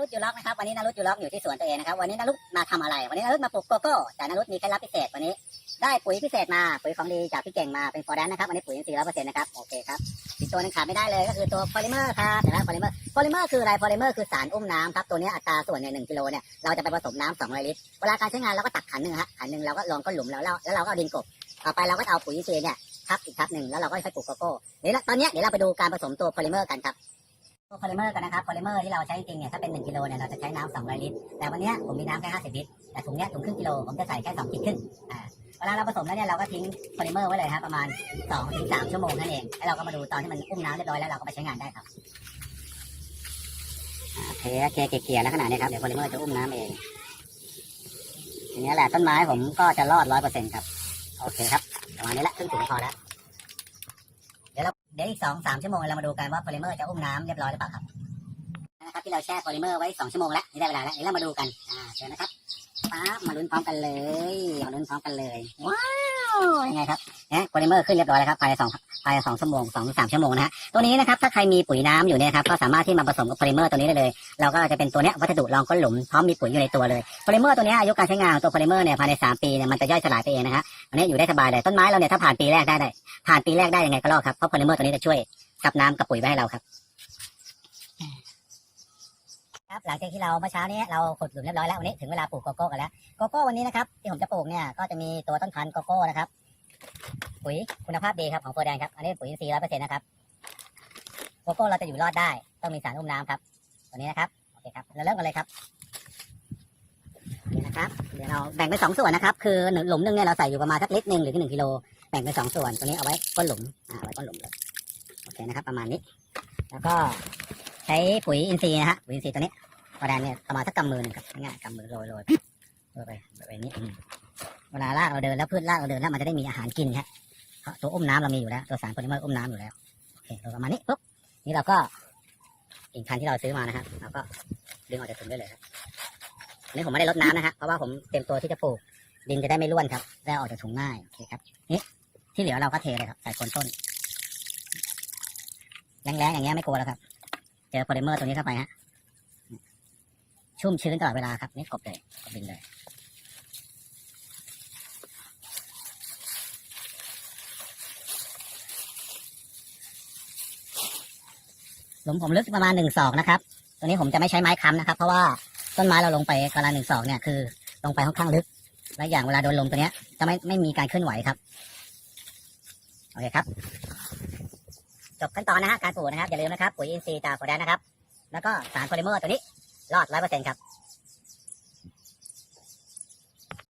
รุตอยู่ล็อกนะครับวันนี้นารุตอยู่ล็อกอยู่ที่สวนตัวเองนะครับวันนี้นารุตมาทำอะไร วันนี้นารุตมาปลูกโกโก้แต่นารุตมีเคล็ดลับพิเศษวันนี้ ได้ปุ๋ยพิเศษมาปุ๋ยของดีจากพี่เก่งมาเป็นฟอร์แดนนะครับวันนี้ปุ๋ยอินทรีย์ร้อยเปอร์เซ็นต์นะครับโอเคครับอีกตัวนึงขาดไม่ได้เลยก็คือตัวโพลิเมอร์ครับเห็นไหมโพลิเมอร์โพลิเมอร์คืออะไรโพลิเมอร์คือสารอุ้มน้ำครับตัวนี้อัตราส่วนเนี่ยหนึ่งกิโลเนี่ยเราจะไปผสมน้ำสองร้อยลิตรเวลาการใช้งานเราก็ตักขันหนึ่งฮะขันหนึ่งเราก็ลองก้นหลุมแล้วแล้วเราก็เอาดินกบต่อไปเราก็เอาปุ๋ยอินทรีย์เนี่ยทับอีกทับหนึ่งแล้วเราก็ค่อยปลูกโกโก้เดี๋ยวตอนนี้เดี๋ยวเราไปดูการผสมตัวโพลิเมอร์กันครับ ตัวโพลิเมอร์กันนะครับโพลิเมอร์ที่เราใช้จริงเนี่ยถ้าเป็น1กิโลเนี่ยเราจะใช้น้ำ200ลิตรแต่วันนี้ผมมีน้ำแค่50ลิตรแต่ถุงเนี้ยถุงครึ่งกิโลผมจะใส่แค่2ขีดครึ่งอ่าเวลาเราผสมแล้วเนี่ยเราก็ทิ้งโพลิเมอร์ไว้เลยครับประมาณ2ถึง3ชั่วโมงนั่นเองแล้วเราก็มาดูตอนที่มันอุ้มน้ำเรียบร้อยแล้วเราก็ไปใช้งานได้ครับเทเทเกลี่ยๆแล้วขนาดนี้ครับเดี๋ยวโพลิเมอร์จะอุ้มน้ำเองทีนี้แหละต้นไม้ผมก็จะรอดร้อยเปอร์เซ็นต์ครับโอเคครับประมาณนี้แหละครึ่งถุงพอแล้ว เดี๋ยวอีกสองสามชั่วโมงเรามาดูกันว่าโพลิเมอร์จะอุ้มน้ำเรียบร้อยหรือเปล่าครับนะครับที่เราแช่โพลิเมอร์ไว้2ชั่วโมงแล้วนี่ได้เวลาแล้วเดี๋ยวเรามาดูกันอ่าเชิญนะครับป๊าบมาลุ้นพร้อมกันเลยมาลุ้นพร้อมกันเลยว้าวยังไงครับเนี่ยโพลิเมอร์ขึ้นเรียบร้อยแล้วครับภายในสองภายในสองชั่วโมงสองสามชั่วโมงนะฮะตัวนี้นะครับถ้าใครมีปุ๋ยน้ำอยู่เนี่ยครับก็สามารถที่มาผสมกับโพลิเมอร์ตัวนี้ได้เลยเราก็จะเป็นตัวเนี้ยวัสดุรองก้นหลุมพร้อมมีปุ๋ยอยู่ในตัวเลยโพลิเมอร์ตัวนี้อายุการใช้งานตัวโพลิเมอร์เนี่ยภายในสามปีเนี่ยมันจะย่อยสลายไปเองนะฮะอันนี้อยู่ได้สบายเลยต้นไม้เราเนี่ยถ้าผ่านปีแรกได้ได้ ผ่านปีแรกได้ยังไงก็รอดครับเพราะโพลิเมอร์ตัวนี้จะช่วยกับน้ำกับปุ๋ยไว้ให้เราครับ ครับหลังจากที่เราเมื่อเช้านี้เราขุดหลุมเรียบร้อยแล้ววันนี้ถึงเวลาปลูกโกโก้กันแล้วโกโก้วันนี้นะครับที่ผมจะปลูกเนี่ยก็จะมีตัวต้นพันธุ์โกโก้นะครับปุ๋ยคุณภาพดีครับของโฟร์แดงครับอันนี้ปุ๋ยอินทรีย์ร้อยเปอร์เซ็นต์นะครับโกโก้เราจะอยู่รอดได้ ต้องมีสารอุ้มน้ำครับ ตัวนี้นะครับโอเคครับเราเริ่มกันเลยครับ นี่นะครับเดี๋ยวเราแบ่งเป็นสองส่วนนะครับ คือหนึ่งหลุมหนึงเนี่ยเราใส่อยู่ประมาณสักลิตรหนึ่งหรือหนึ่งกิโลแบ่งเป็นสองส่วนตัวนี้เอาไว้ก้นหลุมอ่าไว้ก้นหลุมเลยโอเคนะครับ ประมาณนี้ แล้วก็ใช้ปุ๋ยอินทรีย์นะฮะปุ๋ยอินทรีย์ตัวนี้กระดานเนี่ยประมาณสักกำมือหนึ่งครับง่ายๆกำมือโรยโรยโรยไปแบบนี้เวลารากเราเดินแล้วพืชรากเราเดินแล้วมันจะได้มีอาหารกินครับเพราะตัวอุ้มน้ำเรามีอยู่แล้วตัวสารโพลิเมอร์อุ้มน้ำอยู่แล้วโอเคโรยประมาณนี้ปุ๊บนี่เราก็กิ่งพันธุ์ที่เราซื้อมานะครับเราก็ดึงออกจากถุงได้เลยครับ อันนี้ผมไม่ได้ลดน้ำนะฮะเพราะว่าผมเตรียมตัวที่จะปลูกดินจะได้ไม่ร่วนครับได้ออกจากถุงง่ายโอเคครับนี่ที่เหลือเราก็เทเลยครับใส่โคนต้นแรงๆอย่างเงี้ยไม่กลัวแล้วครับ เจอโพลิเมอร์ตัวนี้เข้าไปฮะชุ่มชื้นตลอดเวลาครับนี่กบเลยกบดินเลยหลุมผมลึกประมาณหนึ่งศอกนะครับ ตัวนี้ผมจะไม่ใช้ไม้ค้ำนะครับ เพราะว่า ต้นไม้เราลงไปกำลังหนึ่งสองเนี่ยคือลงไปค่อนข้างลึก และอย่างเวลาโดนลมตัวเนี้ย จะไม่ไม่มีการเคลื่อนไหวครับ โอเคครับ จบขั้นตอนนะฮะการปลูกนะครับอย่าลืมนะครับปุ๋ยอินทรีย์จากโคแดนนะครับ แล้วก็สารโพลิเมอร์ตัวนี้รอดร้อยเปอร์เซ็นต์ครับ